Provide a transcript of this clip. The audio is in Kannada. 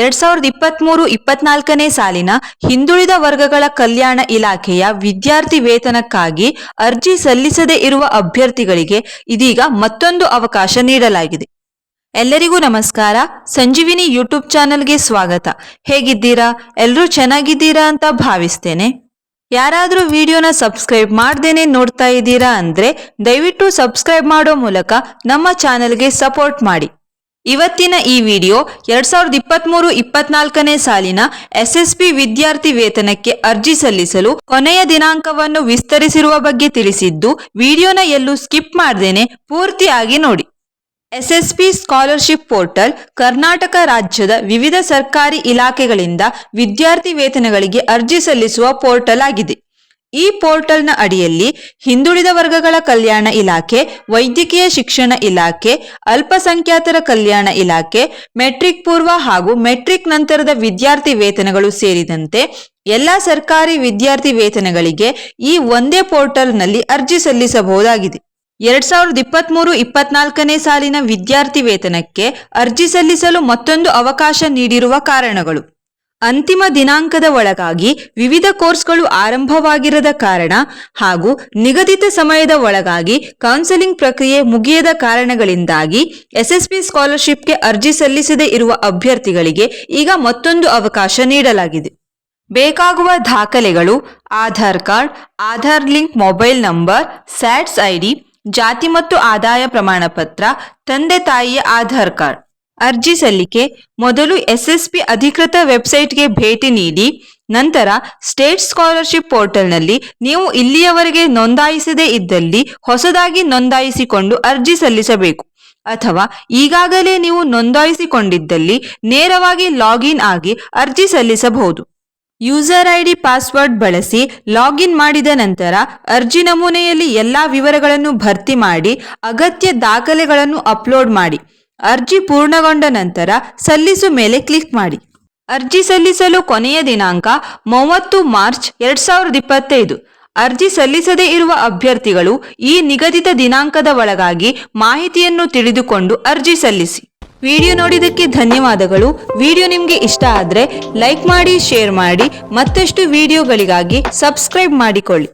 ಎರಡ್ ಸಾವಿರದ ಇಪ್ಪತ್ಮೂರು ಇಪ್ಪತ್ನಾಲ್ಕನೇ ಸಾಲಿನ ಹಿಂದುಳಿದ ವರ್ಗಗಳ ಕಲ್ಯಾಣ ಇಲಾಖೆಯ ವಿದ್ಯಾರ್ಥಿ ವೇತನಕ್ಕಾಗಿ ಅರ್ಜಿ ಸಲ್ಲಿಸದೇ ಇರುವ ಅಭ್ಯರ್ಥಿಗಳಿಗೆ ಇದೀಗ ಮತ್ತೊಂದು ಅವಕಾಶ ನೀಡಲಾಗಿದೆ. ಎಲ್ಲರಿಗೂ ನಮಸ್ಕಾರ. ಸಂಜೀವಿನಿ ಯೂಟ್ಯೂಬ್ ಚಾನೆಲ್ಗೆ ಸ್ವಾಗತ. ಹೇಗಿದ್ದೀರಾ? ಎಲ್ಲರೂ ಚೆನ್ನಾಗಿದ್ದೀರಾ ಅಂತ ಭಾವಿಸ್ತೇನೆ. ಯಾರಾದರೂ ವಿಡಿಯೋನ ಸಬ್ಸ್ಕ್ರೈಬ್ ಮಾಡ್ದೇನೆ ನೋಡ್ತಾ ಇದ್ದೀರಾ ಅಂದ್ರೆ ದಯವಿಟ್ಟು ಸಬ್ಸ್ಕ್ರೈಬ್ ಮಾಡೋ ಮೂಲಕ ನಮ್ಮ ಚಾನೆಲ್ಗೆ ಸಪೋರ್ಟ್ ಮಾಡಿ. ಇವತ್ತಿನ ಈ ವಿಡಿಯೋ ಎರಡ್ ಸಾವಿರದ ಇಪ್ಪತ್ಮೂರು ಇಪ್ಪತ್ನಾಲ್ಕನೇ ಸಾಲಿನ ಎಸ್ಎಸ್ಪಿ ವಿದ್ಯಾರ್ಥಿ ವೇತನಕ್ಕೆ ಅರ್ಜಿ ಸಲ್ಲಿಸಲು ಕೊನೆಯ ದಿನಾಂಕವನ್ನು ವಿಸ್ತರಿಸಿರುವ ಬಗ್ಗೆ ತಿಳಿಸಿದ್ದು, ವಿಡಿಯೋನ ಎಲ್ಲೂ ಸ್ಕಿಪ್ ಮಾಡ್ದೇನೆ ಪೂರ್ತಿಯಾಗಿ ನೋಡಿ. ಎಸ್ಎಸ್ಪಿ ಸ್ಕಾಲರ್ಶಿಪ್ ಪೋರ್ಟಲ್ ಕರ್ನಾಟಕ ರಾಜ್ಯದ ವಿವಿಧ ಸರ್ಕಾರಿ ಇಲಾಖೆಗಳಿಂದ ವಿದ್ಯಾರ್ಥಿ ವೇತನಗಳಿಗೆ ಅರ್ಜಿ ಸಲ್ಲಿಸುವ ಪೋರ್ಟಲ್ ಆಗಿದೆ. ಈ ಪೋರ್ಟಲ್ನ ಅಡಿಯಲ್ಲಿ ಹಿಂದುಳಿದ ವರ್ಗಗಳ ಕಲ್ಯಾಣ ಇಲಾಖೆ, ವೈದ್ಯಕೀಯ ಶಿಕ್ಷಣ ಇಲಾಖೆ, ಅಲ್ಪಸಂಖ್ಯಾತರ ಕಲ್ಯಾಣ ಇಲಾಖೆ, ಮೆಟ್ರಿಕ್ ಪೂರ್ವ ಹಾಗೂ ಮೆಟ್ರಿಕ್ ನಂತರದ ವಿದ್ಯಾರ್ಥಿ ವೇತನಗಳು ಸೇರಿದಂತೆ ಎಲ್ಲಾ ಸರ್ಕಾರಿ ವಿದ್ಯಾರ್ಥಿ ವೇತನಗಳಿಗೆ ಈ ಒಂದೇ ಪೋರ್ಟಲ್ನಲ್ಲಿ ಅರ್ಜಿ ಸಲ್ಲಿಸಬಹುದಾಗಿದೆ. ಎರಡ್ ಸಾವಿರದ ಇಪ್ಪತ್ಮೂರು ಇಪ್ಪತ್ನಾಲ್ಕನೇ ಸಾಲಿನ ವಿದ್ಯಾರ್ಥಿ ವೇತನಕ್ಕೆ ಅರ್ಜಿ ಸಲ್ಲಿಸಲು ಮತ್ತೊಂದು ಅವಕಾಶ ನೀಡಿರುವ ಕಾರಣಗಳು. ಅಂತಿಮ ದಿನಾಂಕದ ಒಳಗಾಗಿ ವಿವಿಧ ಕೋರ್ಸ್ಗಳು ಆರಂಭವಾಗಿರದ ಕಾರಣ ಹಾಗೂ ನಿಗದಿತ ಸಮಯದ ಒಳಗಾಗಿ ಕೌನ್ಸೆಲಿಂಗ್ ಪ್ರಕ್ರಿಯೆ ಮುಗಿಯದ ಕಾರಣಗಳಿಂದಾಗಿ ಎಸ್ಎಸ್ಪಿ ಸ್ಕಾಲರ್ಶಿಪ್ಗೆ ಅರ್ಜಿ ಸಲ್ಲಿಸದೇ ಇರುವ ಅಭ್ಯರ್ಥಿಗಳಿಗೆ ಈಗ ಮತ್ತೊಂದು ಅವಕಾಶ ನೀಡಲಾಗಿದೆ. ಬೇಕಾಗುವ ದಾಖಲೆಗಳು, Aadhaar card, Aadhaar link, mobile number, SATS ID, ಜಾತಿ ಮತ್ತು ಆದಾಯ ಪ್ರಮಾಣ ಪತ್ರ ತಂದೆ ತಾಯಿಯ ಆಧಾರ್ ಕಾರ್ಡ್. ಅರ್ಜಿ ಸಲ್ಲಿಕೆ, ಮೊದಲು ಎಸ್ಎಸ್ಪಿ ಅಧಿಕೃತ ವೆಬ್ಸೈಟ್ಗೆ ಭೇಟಿ ನೀಡಿ, ನಂತರ ಸ್ಟೇಟ್ ಸ್ಕಾಲರ್ಶಿಪ್ ಪೋರ್ಟಲ್ನಲ್ಲಿ ನೀವು ಇಲ್ಲಿಯವರೆಗೆ ನೋಂದಾಯಿಸದೇ ಇದ್ದಲ್ಲಿ ಹೊಸದಾಗಿ ನೋಂದಾಯಿಸಿಕೊಂಡು ಅರ್ಜಿ ಸಲ್ಲಿಸಬೇಕು. ಅಥವಾ ಈಗಾಗಲೇ ನೀವು ನೋಂದಾಯಿಸಿಕೊಂಡಿದ್ದಲ್ಲಿ ನೇರವಾಗಿ ಲಾಗಿನ್ ಆಗಿ ಅರ್ಜಿ ಸಲ್ಲಿಸಬಹುದು. ಯೂಸರ್ ಐಡಿ ಪಾಸ್ವರ್ಡ್ ಬಳಸಿ ಲಾಗಿನ್ ಮಾಡಿದ ನಂತರ ಅರ್ಜಿ ನಮೂನೆಯಲ್ಲಿ ಎಲ್ಲಾ ವಿವರಗಳನ್ನು ಭರ್ತಿ ಮಾಡಿ ಅಗತ್ಯ ದಾಖಲೆಗಳನ್ನು ಅಪ್ಲೋಡ್ ಮಾಡಿ. ಅರ್ಜಿ ಪೂರ್ಣಗೊಂಡ ನಂತರ ಸಲ್ಲಿಸು ಮೇಲೆ ಕ್ಲಿಕ್ ಮಾಡಿ. ಅರ್ಜಿ ಸಲ್ಲಿಸಲು ಕೊನೆಯ ದಿನಾಂಕ ಮೂವತ್ತು ಮಾರ್ಚ್ ಎರಡ್ ಸಾವಿರದ ಇಪ್ಪತ್ತೈದು. ಅರ್ಜಿ ಸಲ್ಲಿಸದೇ ಇರುವ ಅಭ್ಯರ್ಥಿಗಳು ಈ ನಿಗದಿತ ದಿನಾಂಕದ ಒಳಗಾಗಿ ಮಾಹಿತಿಯನ್ನು ತಿಳಿದುಕೊಂಡು ಅರ್ಜಿ ಸಲ್ಲಿಸಿ. ವಿಡಿಯೋ ನೋಡಿದ್ದಕ್ಕೆ ಧನ್ಯವಾದಗಳು. ವಿಡಿಯೋ ನಿಮಗೆ ಇಷ್ಟ ಆದರೆ ಲೈಕ್ ಮಾಡಿ, ಶೇರ್ ಮಾಡಿ, ಮತ್ತಷ್ಟು ವಿಡಿಯೋಗಳಿಗಾಗಿ ಸಬ್ಸ್ಕ್ರೈಬ್ ಮಾಡಿಕೊಳ್ಳಿ.